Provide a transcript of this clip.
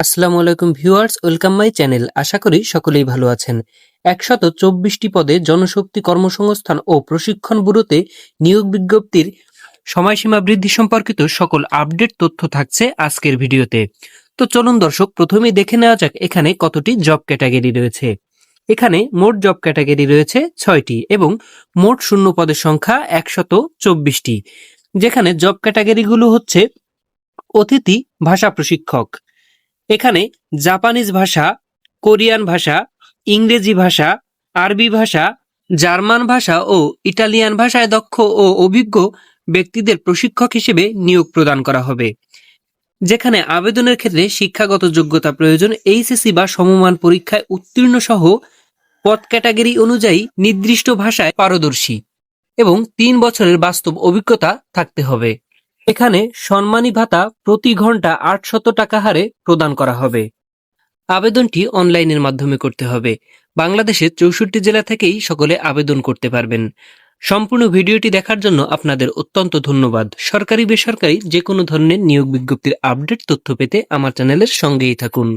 আসসালামু আলাইকুম viewers, welcome my channel. আশা করি সকলেই ভালো আছেন। একশত চব্বিশটি পদে জনশক্তি কর্মসংস্থান ও প্রশিক্ষণ ব্যুরোতে নিয়োগ বিজ্ঞপ্তির সময়সীমা বৃদ্ধি সম্পর্কিত সকল আপডেট তথ্য থাকছে আজকের ভিডিওতে। তো চলুন দর্শক, প্রথমেই দেখে নেওয়া যাক এখানে কতটি জব ক্যাটাগরি রয়েছে। এখানে মোট জব ক্যাটাগরি রয়েছে ছয়টি এবং মোট শূন্য পদের সংখ্যা একশত চব্বিশটি। যেখানে জব ক্যাটাগরিগুলো হচ্ছে অতিথি, ভাষা প্রশিক্ষক এখানে জাপানিজ ভাষা, কোরিয়ান ভাষা, ইংরেজি ভাষা, আরবি ভাষা, জার্মান ভাষা ও ইটালিয়ান ভাষায় দক্ষ ও অভিজ্ঞ ব্যক্তিদের প্রশিক্ষক হিসেবে নিয়োগ প্রদান করা হবে। যেখানে আবেদনের ক্ষেত্রে শিক্ষাগত যোগ্যতা প্রয়োজন, এইচএসসি বা সমমান পরীক্ষায় উত্তীর্ণ সহ পদ ক্যাটাগরি অনুযায়ী নির্দিষ্ট ভাষায় পারদর্শী এবং তিন বছরের বাস্তব অভিজ্ঞতা থাকতে হবে। এখানে সম্মানী ভাতা প্রতি ঘণ্টা আটশত টাকা হারে প্রদান করা হবে। আবেদনটি অনলাইনের মাধ্যমে করতে হবে। বাংলাদেশের চৌষট্টি জেলা থেকেই সকলে আবেদন করতে পারবেন। সম্পূর্ণ ভিডিওটি দেখার জন্য আপনাদের অত্যন্ত ধন্যবাদ। সরকারি বেসরকারি যে কোনো ধরনের নিয়োগ বিজ্ঞপ্তির আপডেট তথ্য পেতে আমার চ্যানেলের সঙ্গেই থাকুন।